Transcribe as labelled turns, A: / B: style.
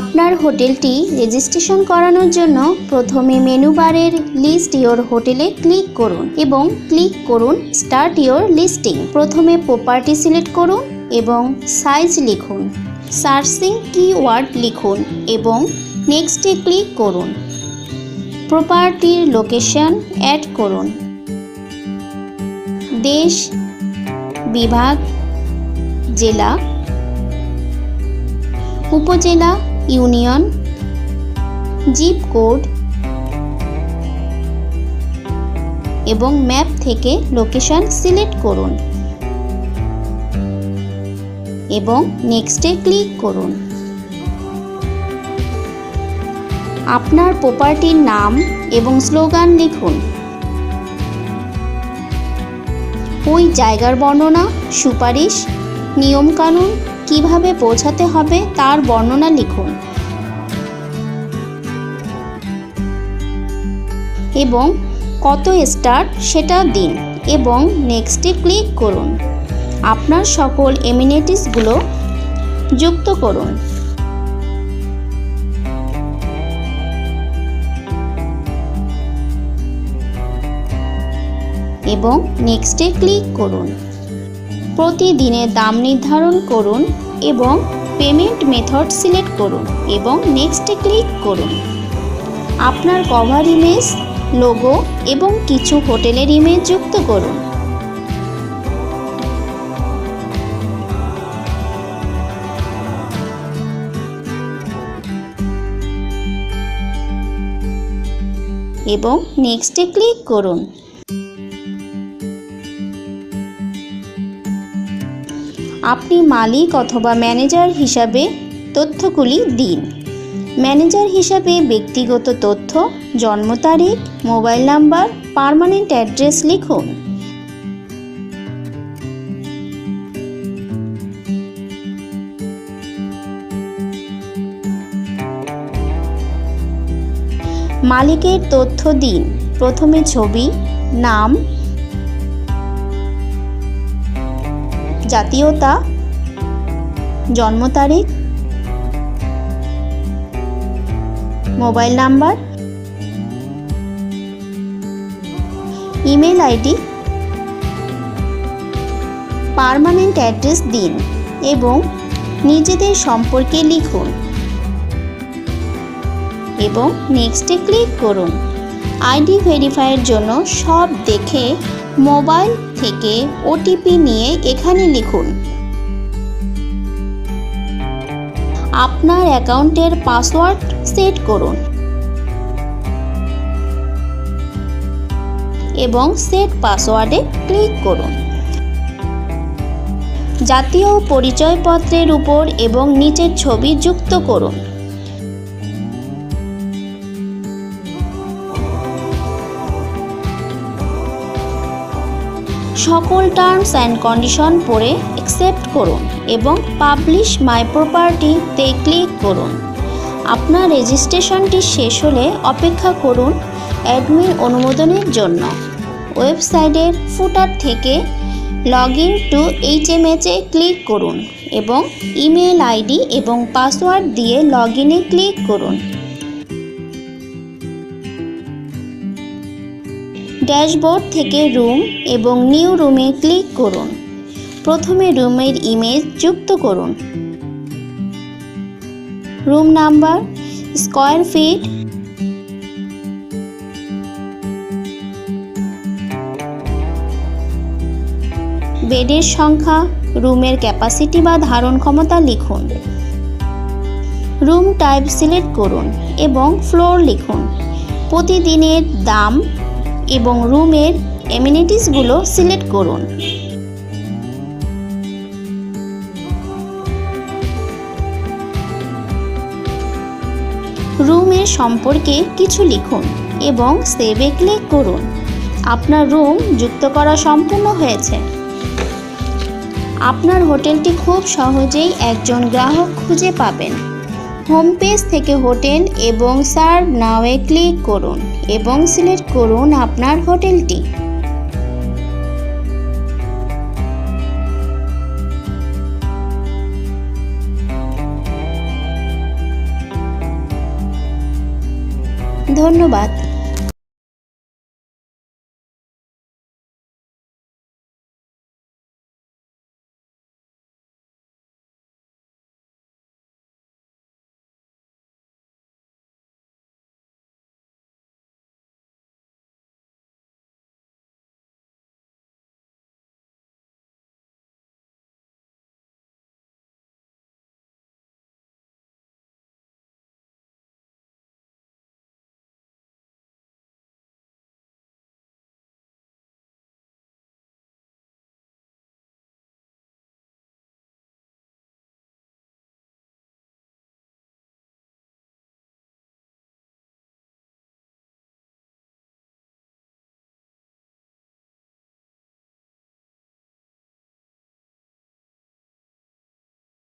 A: আপনার হোটেলটি রেজিস্ট্রেশন করানোর জন্য প্রথমে মেনু বারের লিস্ট ইওর হোটেলে ক্লিক করুন এবং ক্লিক করুন স্টার্ট ইওর লিস্টিং। প্রথমে প্রপার্টি সিলেক্ট করুন এবং সাইজ লিখুন, সার্চিং কিওয়ার্ড লিখুন এবং নেক্সটে ক্লিক করুন। প্রপার্টির লোকেশন অ্যাড করুন। দেশ, বিভাগ, জেলা, উপজেলা ইউনিয়ন, জিপ কোড এবং ম্যাপ থেকে লোকেশন সিলেক্ট করুন এবং নেক্সটে ক্লিক করুন। আপনার প্রপার্টির নাম এবং স্লোগান লিখুন। ওই জায়গার বর্ণনা, সুপারিশ, নিয়মকানুন কীভাবে পৌঁছাতে হবে তার বর্ণনা লিখুন। এবং কত স্টার সেটা দিন এবং নেক্সটে ক্লিক করুন। আপনার সকল এমিনিটিসগুলো যুক্ত করুন। এবং নেক্সটে ক্লিক করুন। প্রতিদিনের দাম নির্ধারণ করুন এবং পেমেন্ট মেথড সিলেক্ট করুন এবং নেক্সটে ক্লিক করুন। আপনার কভার ইমেজ, লোগো এবং কিছু হোটেলের ইমেজ যুক্ত করুন। এবং নেক্সটে ক্লিক করুন। আপনি মালিক অথবা ম্যানেজার হিসাবে তথ্যগুলি দিন। ম্যানেজার হিসাবে ব্যক্তিগত তথ্য, জন্ম তারিখ, মোবাইল নাম্বার, পার্মানেন্ট অ্যাড্রেস লিখুন। মালিকের তথ্য দিন। প্রথমে ছবি, নাম জাতীয়তা, জন্ম তারিখ, mobile number, email ID, permanent address দিন এবং নিজেদের সম্পর্কে লিখুন এবং নেক্সটে ক্লিক করুন। আইডি ভেরিফাইয়ের জন্য সব দেখে মোবাইল থেকে ওটিপি নিয়ে এখানে লিখুন। আপনার অ্যাকাউন্টের পাসওয়ার্ড সেট করুন। এবং সেট পাসওয়ার্ডে ক্লিক করুন। জাতীয় পরিচয়পত্রের উপর এবং নিচের ছবি যুক্ত করুন। সকল টার্মস অ্যান্ড কন্ডিশন পড়ে অ্যাকসেপ্ট করুন এবং পাবলিশ মাই প্রপার্টিতে ক্লিক করুন। আপনার রেজিস্ট্রেশনটি শেষ হলে অপেক্ষা করুন অ্যাডমিন অনুমোদনের জন্য। ওয়েবসাইটের ফুটার থেকে log in to H M এইচএমএচে click করুন এবং ইমেল আইডি এবং পাসওয়ার্ড দিয়ে লগ ইনে ক্লিক করুন। ড্যাশবোর্ড থেকে রুম এবং নিউ রুমে ক্লিক করুন। প্রথমে রুমের ইমেজ যুক্ত করুন। Room number, square feet. বেডের সংখ্যা, রুমের ক্যাপাসিটি বা ধারণ ক্ষমতা লিখুন। রুম টাইপ সিলেক্ট করুন এবং ফ্লোর লিখুন। প্রতিদিনের দাম এবং রুমের এমিনিটিসগুলো সিলেক্ট করুন। রুমের সম্পর্কে কিছু লিখুন এবং সেভে ক্লিক করুন। আপনার রুম যুক্ত করা সম্পূর্ণ হয়েছে। আপনার হোটেলটি খুব সহজেই একজন গ্রাহক খুঁজে পাবেন। হোম পেজ থেকে হোটেল এবং সার্ভ নাওয়ে ক্লিক করুন এবং সিলেক্ট করুন আপনার হোটেলটি। ধন্যবাদ।